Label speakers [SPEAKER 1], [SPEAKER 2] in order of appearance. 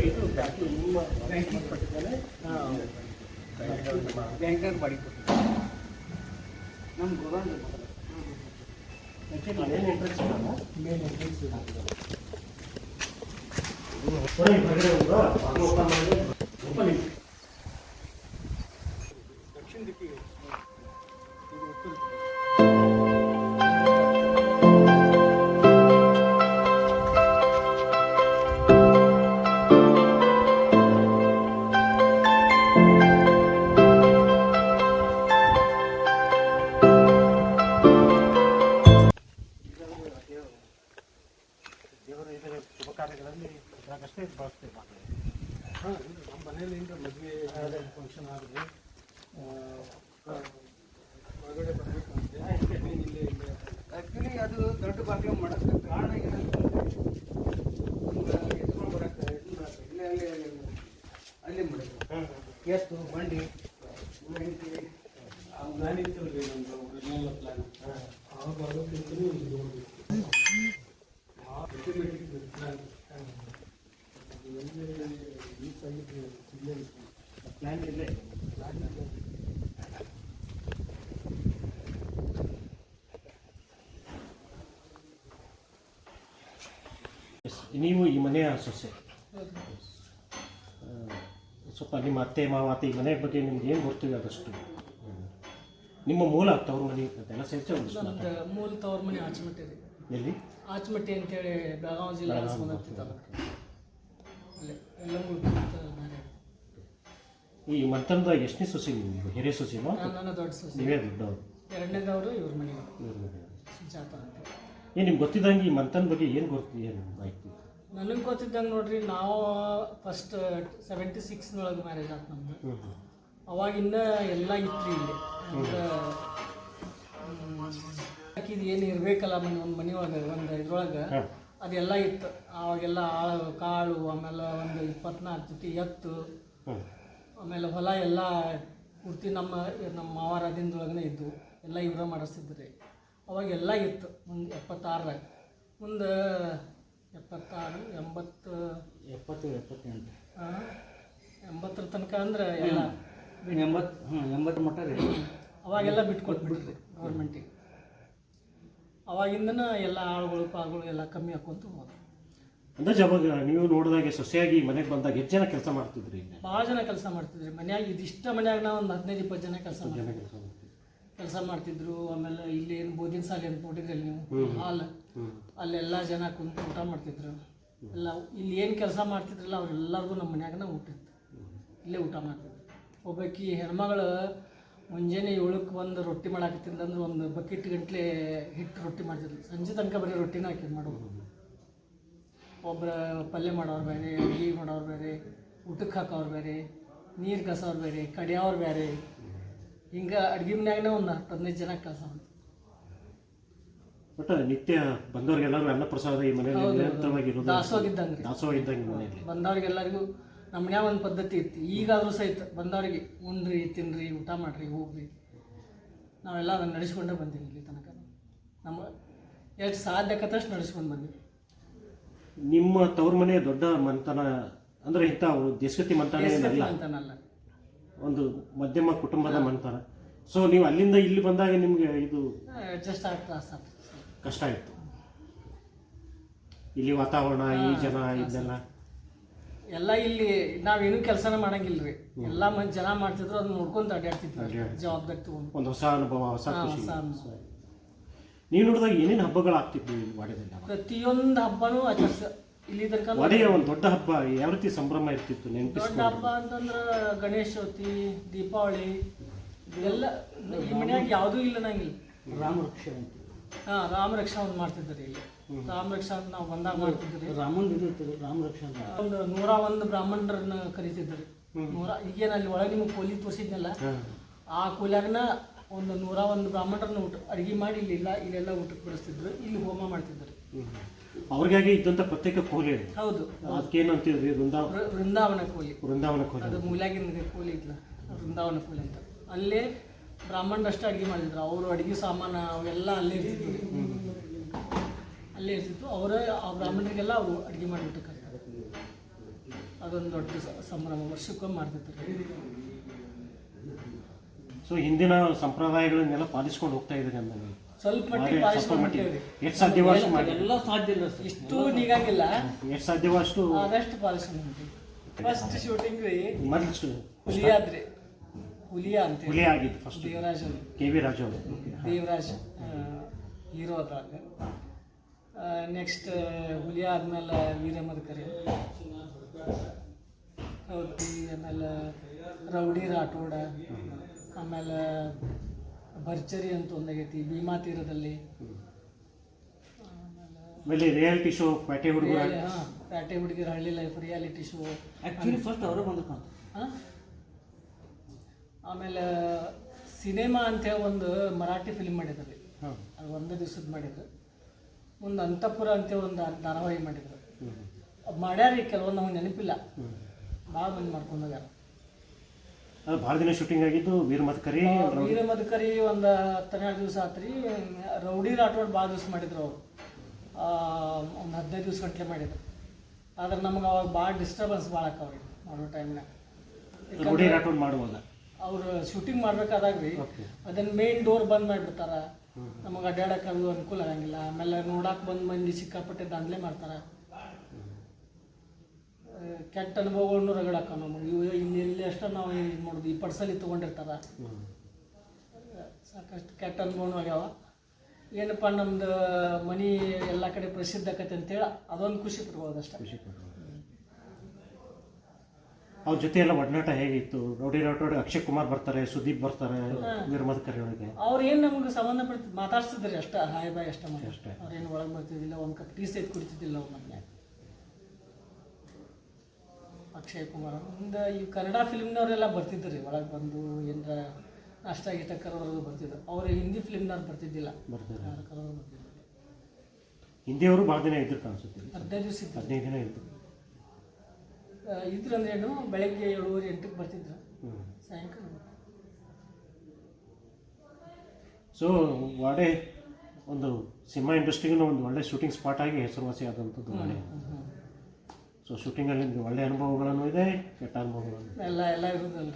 [SPEAKER 1] ಇದು ನಿಮ್ಮ banking banker ಮಾಡಿ
[SPEAKER 2] ಕೊಟ್ಟಿದ್ದಾನೆ ನಮ್ಮ ಗೋದಾನ್
[SPEAKER 1] ಮೇನ್ ಎಂಟ್ರೆನ್ಸ್
[SPEAKER 2] ಇರಲ್ಲ ಮೇನ್ ಎಂಟ್ರೆನ್ಸ್ ಇರಲ್ಲ ಓಪನ್
[SPEAKER 1] ದಕ್ಷಿಣ ದಿಕ್ಕಿಗೆ ಫಂಕ್ಷನ್ ಆಗಿದೆ. ಹೊರಗಡೆ ಬರಬೇಕಂತೆ. ಅಂತ ಇಲ್ಲೇ ಇಲ್ಲೇ ಆ್ಯಕ್ಚುಲಿ ಅದು ದೊಡ್ಡ ಬಾಗಿಲು ಮಾಡೋಕ್ಕೆ ಕಾರಣ ಏನಂತಂದ್ರೆ ಎತ್ಕೊಂಡು ಬರೋಕ್ಕೆ ಇದು ಮಾಡಕ್ಕೆ ಇಲ್ಲೇ ಅಲ್ಲಿ ಅಲ್ಲಿ ಮಾಡೋದು ಎತ್ತು ಬಂಡಿ ಆ ಪ್ಲಾನ್ ಇತ್ತಲ್ರಿ ನಮ್ಮದು ಒರಿಜಿನಲ್ ಪ್ಲಾನ್ ಆ ಭಾಗಕ್ಕಿಂತಲೂ ಇದು ಆಟೋಮೆಟಿಕ್ ಪ್ಲಾನ್ ಯೂಸ್ ಆಗಿದ್ದು ಇಲ್ಲೇ
[SPEAKER 2] ಪ್ಲ್ಯಾನ್ ಇಲ್ಲೇ ಎಸ್, ನೀವು ಈ ಮನೆಯ ಸೊಸೆ ಸ್ವಲ್ಪ ನಿಮ್ಮ ಅತ್ತೆ ಮಾವ ಅತ್ತೆ ಈ ಮನೆಯ ಬಗ್ಗೆ ನಿಮ್ಗೆ ಏನು ಗೊತ್ತಿದೆ ಅದಷ್ಟು? ನಿಮ್ಮ ಮೂಲ ತವ್ರ ಮನೆ ಅದೆಲ್ಲ ಸೇರಿಸಿ ಒಂದು
[SPEAKER 3] ನಮ್ದು ಮೂಲ ತವ್ರ ಮನೆ ಆಚಮಟ್ಟಿ ರೀ
[SPEAKER 2] ಎಲ್ಲಿ?
[SPEAKER 3] ಆಚಮಟ್ಟಿ ಅಂತೇಳಿ ಬೆಳಗಾವಿ ಜಿಲ್ಲಾ ಬಂದಿರ್ತಿತ್ತಲ್ಲ ಅಲ್ಲೇ ಎಲ್ಲಂಗೂರು ಅಂತ ಮನೆ.
[SPEAKER 2] ಈ ಮಂತನದ ಎಷ್ಟನೇ ಸೊಸೆ ನೀವು ಹಿರಿಯ ಸೊಸೆನೋ
[SPEAKER 3] ನಾನು ದೊಡ್ಡ ಸೊಸೆ.
[SPEAKER 2] ನೀವೇ ದೊಡ್ಡವರು.
[SPEAKER 3] ಎರಡನೇದವರು ಇವ್ರ ಮನೆ
[SPEAKER 2] ಇವ್ರ ಮನೆ
[SPEAKER 3] ಸುಜಾತ ಅಂತ.
[SPEAKER 2] ಏನು ನಿಮ್ಗೆ ಗೊತ್ತಿದ್ದಂಗೆ ಈ ಮಂತನ ಬಗ್ಗೆ ಏನು ಗೊತ್ತಿದೆ ಏನು ಮಾಹಿತಿ?
[SPEAKER 3] ನನಗೆ ಗೊತ್ತಿದ್ದಂಗೆ ನೋಡ್ರಿ ನಾವು ಫಸ್ಟ್ ಸೆವೆಂಟಿ ಸಿಕ್ಸ್ನೊಳಗೆ ಮ್ಯಾರೇಜ್ ಆಯ್ತು ನಮ್ದು. ಅವಾಗಿನ್ನ ಎಲ್ಲ ಇತ್ತು ಇಲ್ಲಿ. ಅಂದ್ರೆ ಹಾಕಿದ್ ಏನು ಇರಬೇಕಲ್ಲ ಮನೆ ಒಂದು ಮನೆ ಒಳಗೆ ಒಂದು ಇದ್ರೊಳಗೆ ಅದೆಲ್ಲ ಇತ್ತು. ಅವಾಗೆಲ್ಲ ಆಳು ಕಾಳು ಆಮೇಲೆ ಒಂದು ಇಪ್ಪತ್ನಾಲ್ಕು ಜೊತೆ ಎತ್ತು ಆಮೇಲೆ ಹೊಲ ಎಲ್ಲ ಪೂರ್ತಿ ನಮ್ಮ ನಮ್ಮ ಮಾವಾರ ಅದಿಂದೊಳಗನೆ ಇದ್ವು. ಎಲ್ಲ ಇವರ ಮಾಡಿಸ್ತಿದ್ರಿ. ಅವಾಗೆಲ್ಲ ಇತ್ತು ಮುಂದೆ ಎಪ್ಪತ್ತಾರರಾಗ. ಮುಂದೆ ಎಪ್ಪತ್ತಾರು ಎಂಬತ್ತು.
[SPEAKER 1] ಎಪ್ಪತ್ತು ಎಪ್ಪತ್ತೆಂಟು.
[SPEAKER 3] ಎಂಬತ್ತರ ತನಕ ಅಂದ್ರೆ ಎಲ್ಲ
[SPEAKER 1] ಎಂಬತ್ತು ಹ್ಞೂ ಎಂಬತ್ತು ಮಟ್ಟ ರೀ.
[SPEAKER 3] ಅವಾಗೆಲ್ಲ ಬಿಟ್ಕೊಟ್ಬಿಟ್ರಿ ಗೌರ್ಮೆಂಟಿಗೆ ಅವಾಗಿಂದನ ಎಲ್ಲ ಆಳುಗಳು ಪಾಳುಗಳು ಎಲ್ಲ ಕಮ್ಮಿ ಹಾಕೊಂತ ಹೋದ್ರು.
[SPEAKER 2] ಅಂದ್ರೆ ಜವಾಗ ನೀವು ನೋಡಿದಾಗ ಸೊಸೆಯಾಗಿ ಮನೆಗೆ ಬಂದಾಗ ಎಷ್ಟು ಜನ ಕೆಲಸ ಮಾಡ್ತಿದ್ರಿ?
[SPEAKER 3] ಭಾಳ ಜನ ಕೆಲಸ ಮಾಡ್ತಿದ್ರಿ. ಮನ್ಯಾಗ ಇದಿಷ್ಟ ಮನ್ಯಾಗ ನಾವು ಒಂದು ಹದಿನೈದು ಇಪ್ಪತ್ತು ಜನ ಕೆಲಸ
[SPEAKER 2] ಜನ
[SPEAKER 3] ಮಾಡ್ತೀವಿ
[SPEAKER 2] ಕೆಲಸ ಮಾಡ್ತಿದ್ರು
[SPEAKER 3] ಆಮೇಲೆ ಇಲ್ಲಿ ಏನು ಬೋದಿನ ಸಾಲಿ ಅಂತ ನೋಡಿದ್ರಲ್ಲ ನೀವು. ಹಾಲ್. ಅಲ್ಲೆಲ್ಲ ಜನ ಕುಂತು ಊಟ ಮಾಡ್ತಿದ್ರು. ಎಲ್ಲ ಇಲ್ಲಿ ಏನು ಕೆಲಸ ಮಾಡ್ತಿದ್ರಲ್ಲ ಅವ್ರೆಲ್ಲರಿಗೂ ನಮ್ಮ ಮನ್ಯಾಗನ ಊಟ ಇಲ್ಲೇ ಊಟ ಮಾಡ್ತಿದ್ರು ಒಬ್ಬಾಕಿ ಹೆಣ್ಮಗಳು ಮುಂಜಾನೆ ಏಳಕ್ಕೆ ಒಂದು ರೊಟ್ಟಿ ಅಂದ್ರೆ ಒಂದು ಬಕೆಟ್ ಗಂಟ್ಲೆ ಹಿಟ್ಟು ರೊಟ್ಟಿ ಮಾಡ್ತಿದ್ರು ಸಂಜೆ ತನಕ ಬರೀ ರೊಟ್ಟಿನ ಹಾಕಿದ್ ಮಾಡೋದು ಒಬ್ಬರ ಪಲ್ಯ ಮಾಡೋರು ಬೇರೆ ಅಡುಗೆ ಮಾಡೋರು ಬೇರೆ ಊಟಕ್ಕೆ ಹಾಕೋರು ಬೇರೆ ನೀರು ಕಸೋರು ಬೇರೆ ಕಡಿಯೋರು ಬೇರೆ. ಹಿಂಗೆ ಅಡುಗೆ ಮನ್ಯಾಗನೇ ಒಂದು ಹತ್ತು ಹದಿನೈದು ಜನ ಕೆಲಸ
[SPEAKER 2] ಒಟ್ಟು ನಿತ್ಯ ಬಂದವ್ರಿಗೆಲ್ಲರೂ ಅನ್ನ ಪ್ರಸಾದ ಈ ಮನೆಯಲ್ಲಿ. ನಿರಂತರವಾಗಿ ಇರೋದು
[SPEAKER 3] ದಾಸೋಹ ಇದ್ದಂಗೆ ರೀ.
[SPEAKER 2] ದಾಸೋಹ ಇದ್ದಂಗೆ ಮನೆಯಲ್ಲಿ.
[SPEAKER 3] ಬಂದವ್ರಿಗೆಲ್ಲರಿಗೂ ನಮ್ಮ ಮನ್ಯಾಗ ಒಂದು ಪದ್ಧತಿ ಇತ್ತು. ಈಗಾದರೂ ಸಹಿತ ಬಂದವ್ರಿಗೆ ಉಣ್ರಿ ತಿನ್ರಿ ಊಟ ಮಾಡ್ರಿ ಹೋಗ್ರಿ. ನಾವೆಲ್ಲ ಅದನ್ನು ನಡೆಸ್ಕೊಂಡೇ ಬಂದೀವಿ ಇಲ್ಲಿ ತನಕ. ನಮ್ಮ ಎಷ್ಟು ಸಾಧ್ಯ ಆಕತ್ತಷ್ಟು ನಡೆಸ್ಕೊಂಡು ಬಂದೀವಿ.
[SPEAKER 2] ನಿಮ್ಮ ತವ್ರ ಮನೆ ದೊಡ್ಡ ಮಂತನ ಅಂದ್ರೆ ಇಂಥ ದೇಶಗತಿ ಮಂತನ ಏನಲ್ಲ.
[SPEAKER 3] ಅಂತನಲ್ಲ
[SPEAKER 2] ಒಂದು ಮಧ್ಯಮ ಕುಟುಂಬದ ಮನೆತನ. ಸೊ ನೀವು ಅಲ್ಲಿಂದ ಇಲ್ಲಿ ಬಂದಾಗ ನಿಮಗೆ ಇದು
[SPEAKER 3] ಅಡ್ಜಸ್ಟ್ ಆಗ್ತಾ
[SPEAKER 2] ಕಷ್ಟ ಆಯಿತು. ಇಲ್ಲಿ ವಾತಾವರಣ ಈ ಜನ ಇದೆಲ್ಲ.
[SPEAKER 3] ಎಲ್ಲ ಇಲ್ಲಿ ನಾವೇನು ಕೆಲಸನ ಮಾಡಂಗಿಲ್ಲ ರೀ ಎಲ್ಲ ಮಂದಿ ಜನ ಮಾಡ್ತಿದ್ರು ಅದನ್ನ ನೋಡ್ಕೊಂತ
[SPEAKER 2] ಅಡ್ಡಾಡ್ತಿದ್ರು.
[SPEAKER 3] ಜವಾಬ್ದಾರಿ ತಗೊಂಡು.
[SPEAKER 2] ಒಂದು ಹೊಸ ಅನುಭವ ಹೊಸ ಖುಷಿ. ನೀವು ನೋಡಿದಾಗ ಏನೇನು ಹಬ್ಬಗಳು ಆಗ್ತಿತ್ತು ವಾಡ್ಯದಲ್ಲಿ?
[SPEAKER 3] ಪ್ರತಿಯೊಂದು ಹಬ್ಬನೂ ಆಚರಿಸ ಇಲ್ಲಿ ತನಕ
[SPEAKER 2] ವಾಡೆಯ ಒಂದು ದೊಡ್ಡ ಹಬ್ಬ ಯಾವ ರೀತಿ ಸಂಭ್ರಮ ಇರ್ತಿತ್ತು
[SPEAKER 3] ದೊಡ್ಡ
[SPEAKER 2] ನೆನಪಿಸ್ಕೊಂಡು
[SPEAKER 3] ಹಬ್ಬ ಅಂತಂದ್ರೆ ಗಣೇಶ ಚೌತಿ ದೀಪಾವಳಿ ಇದೆಲ್ಲ ಈ ಮನ್ಯಾಗ ಯಾವುದೂ ಇಲ್ಲ ನಂಗಿಲ್ಲ.
[SPEAKER 1] ರಾಮ ರಕ್ಷೆ ಅಂತ.
[SPEAKER 3] ಹಾ ರಾಮ ರಕ್ಷಾ ಒಂದು ಮಾಡ್ತಿದ್ರಿ ಇಲ್ಲಿ. ರಾಮ ರಕ್ಷಾ ಅಂತ ನಾವು ಬಂದಾಗ ಮಾಡ್ತಿದ್ರಿ
[SPEAKER 1] ರಾಮನ್ ಇದು ರಾಮರಕ್ಷ ರಾಮ ರಕ್ಷೆ ಅಂತ.
[SPEAKER 3] ಒಂದು ನೂರ ಒಂದು ಬ್ರಾಹ್ಮಣರನ್ನ ಕರಿತಿದ್ರಿ ನೂರ ಈಗೇನು ಅಲ್ಲಿ ಒಳಗೆ ನಿಮ್ಗೆ ಕೋಲಿ ತೋರಿಸಿದ್ನಲ್ಲ ಆ ಕೂಲ್ಯಾಗನ ಒಂದು ನೂರ ಒಂದು ಬ್ರಾಹ್ಮಣರನ್ನ ಊಟ ಅಡುಗೆ ಮಾಡಿ ಇಲ್ಲಿ ಇಲ್ಲ ಇಲ್ಲೆಲ್ಲ ಊಟಕ್ಕೆ ಬಿಡಿಸ್ತಿದ್ರು ಇಲ್ಲಿ ಹೋಮ ಮಾಡ್ತಿದ್ರು
[SPEAKER 2] ಅವ್ರಿಗಾಗಿ ಇದ್ದಂತ ಪ್ರತ್ಯೇಕ ಕೋಲಿ ಅದು.
[SPEAKER 3] ಹೌದು.
[SPEAKER 2] ಅದಕ್ಕೇನು ಏನಂತೀವಿ
[SPEAKER 3] ವೃಂದಾವನ ವೃಂದಾವನ ಕೋಲಿ.
[SPEAKER 2] ವೃಂದಾವನ ಕೋಲಿ
[SPEAKER 3] ಅದು ಮೂಲಾಗಿನ ಕೋಲಿ ಇದ್ಲ. ವೃಂದಾವನ ಕೋಲಿ ಅಂತ. ಅಲ್ಲೇ ಬ್ರಾಹ್ಮಣರಷ್ಟೇ ಅಡುಗೆ ಮಾಡಿದ್ರು. ಅವರು ಅಡುಗೆ ಸಾಮಾನು ಅವೆಲ್ಲ ಅಲ್ಲೇ ಇರ್ತಿದ್ರು ಅಲ್ಲೇ ಇರ್ತಿತ್ತು ಅವರೇ ಆ ಬ್ರಾಹ್ಮಣರಿಗೆಲ್ಲ ಅವರು ಅಡುಗೆ ಮಾಡಿಬಿಟ್ಟು ಅದೊಂದು ದೊಡ್ಡ ಸಂಭ್ರಮ. ವರ್ಷಕ್ಕೊಮ್ಮೆ ಮಾಡ್ತಿರ್ತಾರೆ.
[SPEAKER 2] ಸೊ ಹಿಂದಿನ ಸಂಪ್ರದಾಯಗಳನ್ನೆಲ್ಲ ಪಾಲಿಸ್ಕೊಂಡು ಹೋಗ್ತಾ ಇದ್ದಾರೆ ಅಂದ ನೀವು
[SPEAKER 3] ಸ್ವಲ್ಪ
[SPEAKER 2] ಎಷ್ಟು ಸಾಧ್ಯವೋ ಅಷ್ಟು ಮಾಡಿ.
[SPEAKER 4] ಎಲ್ಲ ಸಾಧ್ಯ ಇಲ್ಲ ಸರ್
[SPEAKER 3] ಇಷ್ಟು ನೀಗಾಗಿಲ್ಲ.
[SPEAKER 2] ಎಷ್ಟು ಸಾಧ್ಯವೋ ಅಷ್ಟು
[SPEAKER 3] ಆದಷ್ಟು ಪಾಲಿಸ್ಕೊಂಡು ಹೊಂಟೀವಿ ಫಸ್ಟ್ ಶೂಟಿಂಗ್ ರೀ
[SPEAKER 2] ಮೊದಲು
[SPEAKER 3] ಹುಲಿಯಾದ್ರಿ. ಹುಲಿಯ ಅಂತ
[SPEAKER 2] ಹುಲಿ ಆಗಿದ್ದು ಫಸ್ಟ್
[SPEAKER 3] ದೇವರಾಜ್ ಅವ್ರು.
[SPEAKER 2] ಕೆ ವಿ ರಾಜು ಅವರು.
[SPEAKER 3] ದೇವರಾಜ್ ಹೀರೋ ಅದಾಗ ನೆಕ್ಸ್ಟ್ ಹುಲಿ ಆದ್ಮೇಲೆ ವೀರಮದಕರಿ. ಹೌದು ಆಮೇಲೆ ರೌಡಿ ರಾಠೋಡ. ಆಮೇಲೆ ಭರ್ಚರಿ ಅಂತ ಒಂದಾಗೈತಿ ಭೀಮಾ ತೀರದಲ್ಲಿ.
[SPEAKER 2] ಆಮೇಲೆ ರಿಯಾಲಿಟಿ ಶೋ ಪ್ಯಾಟೆ ಹುಡುಗರು
[SPEAKER 3] ಹಾಂ ಪ್ಯಾಟೆ ಹುಡುಗಿರ ಹಳ್ಳಿ life reality show
[SPEAKER 4] actually first ಅವರು ಬಂದು
[SPEAKER 3] ಹಾಂ? ಆಮೇಲೆ ಸಿನಿಮಾ ಅಂತೇಳಿ ಒಂದು ಮರಾಠಿ ಫಿಲ್ಮ್ ಮಾಡಿದ್ರಿ ರೀ
[SPEAKER 2] ಹಾಂ.
[SPEAKER 3] ಅದು ಒಂದೇ ದಿವ್ಸದ ಮಾಡಿದ್ರು. ಮುಂದೆ ಅಂತಪುರ ಅಂತೇಳಿ ಒಂದು ಧಾರಾವಾಹಿ ಮಾಡಿದ್ರು. ಮಾಡ್ಯಾರಿ ಮಾಡ್ಯಾರ ಕೆಲವೊಂದು ನಮಗೆ ನೆನಪಿಲ್ಲ. ಭಾಳ ಮಂದಿ ಮಾಡ್ಕೊಂಡು ಹೋಗ್ಯಾರ.
[SPEAKER 2] ಅದು ಭಾಳ ದಿನ ಶೂಟಿಂಗ್ ಆಗಿದ್ದು ವೀರ ಮದಕರಿ
[SPEAKER 3] ವೀರ ಮದಕರಿ ಒಂದು ಹತ್ತೆರಡು ದಿವಸ ಆತ್ರಿ. ರೌಡಿ ರಾಠೋಡ್ ಭಾಳ ದಿವಸ ಮಾಡಿದ್ರು ಅವರು. ಒಂದು ಹದಿನೈದು ದಿವಸ ಗಂಟ್ಲೆ ಮಾಡಿದ್ರು. ಆದ್ರೆ ನಮ್ಗೆ ಅವಾಗ ಭಾಳ ಡಿಸ್ಟರ್ಬೆನ್ಸ್ ಭಾಳ ಆಕವ್ರಿ ಮಾಡೋ ಟೈಮ್ನಾಗ
[SPEAKER 2] ರೌಡಿ ರಾಠೋಡ್ ಮಾಡುವಾಗ?
[SPEAKER 3] ಅವ್ರು ಶೂಟಿಂಗ್ ಮಾಡ್ಬೇಕಾದಾಗ ರೀ ಅದನ್ನ ಮೇನ್ ಡೋರ್ ಬಂದ್ ಮಾಡಿಬಿಡ್ತಾರ ನಮಗೆ ಅಡ್ಡಾಡಕ್ಕೆ ಅನುಕೂಲ ಆಗಂಗಿಲ್ಲ. ಆಮೇಲೆ ನೋಡಕ್ಕೆ ಬಂದ್ ಮಂದಿ ಸಿಕ್ಕಾಪಟ್ಟೆ ದಾಂಧಲೆ ಮಾಡ್ತಾರ. ಕೆಟ್ಟ ಅನುಭವಗಳನ್ನು ರಗಡಾಕ ನಮಗೆ ಇವು ಇಲ್ಲಿ ಅಷ್ಟೇ ನಾವು ಇದು ಮಾಡೋದು ಈ ಪರ್ಸಲ್ಲಿ ತೊಗೊಂಡಿರ್ತಾರೆ. ಸಾಕಷ್ಟು ಕೆಟ್ಟ ಅನುಭವನೂ ಆಗ್ಯಾವ. ಏನಪ್ಪ ನಮ್ದು ಮನಿ ಎಲ್ಲ ಕಡೆ ಪ್ರಸಿದ್ಧ ಆಕೈತೆ ಅಂತೇಳಿ ಅದೊಂದು ಖುಷಿ ಪಡ್ಬೋದು ಅಷ್ಟೇ.
[SPEAKER 2] ಖುಷಿ. ಅವ್ರ ಜೊತೆ ಎಲ್ಲ ಒಡನಾಟ ಹೇಗಿತ್ತು? ರೌಡಿ ರೌಡಿ ಅಕ್ಷಯ್ ಕುಮಾರ್ ಬರ್ತಾರೆ ಸುದೀಪ್ ಬರ್ತಾರೆ ವೀರ ಮದಕರಿ ಒಳಗೆ
[SPEAKER 3] ಅವ್ರು ಏನು ನಮ್ಗೆ ಸಂಬಂಧಪಟ್ಟ ಮಾತಾಡ್ತಿದ್ರಿ ಅಷ್ಟ ಹಾಯ್ ಬಾಯ್ ಅಷ್ಟೇ ಮಾಡಿ
[SPEAKER 2] ಅಷ್ಟೇ.
[SPEAKER 3] ಅವ್ರೇನು ಒಳಗೆ ಬರ್ತಿದ್ದಿಲ್ಲ ಒಂದು ಕಪ್ ಟೀ ಸೈತ್ ಕುಡಿತಿದ್ದಿಲ್ಲ ಅವ್ರ ನಮಗೆ ಅಕ್ಷಯ್ ಕುಮಾರ್. ಮುಂದೆ ಈ ಕನ್ನಡ ಫಿಲ್ಮ್ನವರೆಲ್ಲ ರೀ ಒಳಗೆ ಬಂದು ಏನರ ನಾಷ್ಟ ಗೀಟ ಕರೋರು ಬರ್ತಿದ್ರು. ಅವರು ಹಿಂದಿ ಫಿಲ್ಮ್ನವ್ರು ಬರ್ತಿದ್ದಿಲ್ಲ. ಕರೋರು
[SPEAKER 2] ಹಿಂದಿಯವರು ಭಾಳ ದಿನ ಇದ್ರು ಕಾಣಿಸುತ್ತೆ.
[SPEAKER 3] ಹದಿನೈದು ದಿವಸ ಇತ್ತು
[SPEAKER 2] ಹದಿನೈದು ದಿನ
[SPEAKER 3] ಆ, ಇದ್ರು ಅಂದ್ರೇನು ಬೆಳಗ್ಗೆ ಏಳುವರೆ ಎಂಟಕ್ಕೆ ಬರ್ತಿದ್ರು. ಸಾಯಂಕಾಲ. ಬರ್ತಿದ್ರು.
[SPEAKER 2] ಸೊ ವಾಡೆ ಒಂದು ಸಿನಿಮಾ ಇಂಡಸ್ಟ್ರಿಗೂ ಒಂದು ಒಳ್ಳೆ ಶೂಟಿಂಗ್ ಸ್ಪಾಟ್ ಆಗಿ ಹೆಸರುವಾಸಿ ಆದಂಥದ್ದು ವಾಡೆ ಸೊ ಶೂಟಿಂಗಲ್ಲಿ ನಿಮಗೆ ಒಳ್ಳೆಯ ಅನುಭವಗಳನ್ನು ಇದೆ ಕೆಟ್ಟ ಅನುಭವಗಳನ್ನು
[SPEAKER 3] ಎಲ್ಲ ಎಲ್ಲ ಇರೋದಲ್ಲ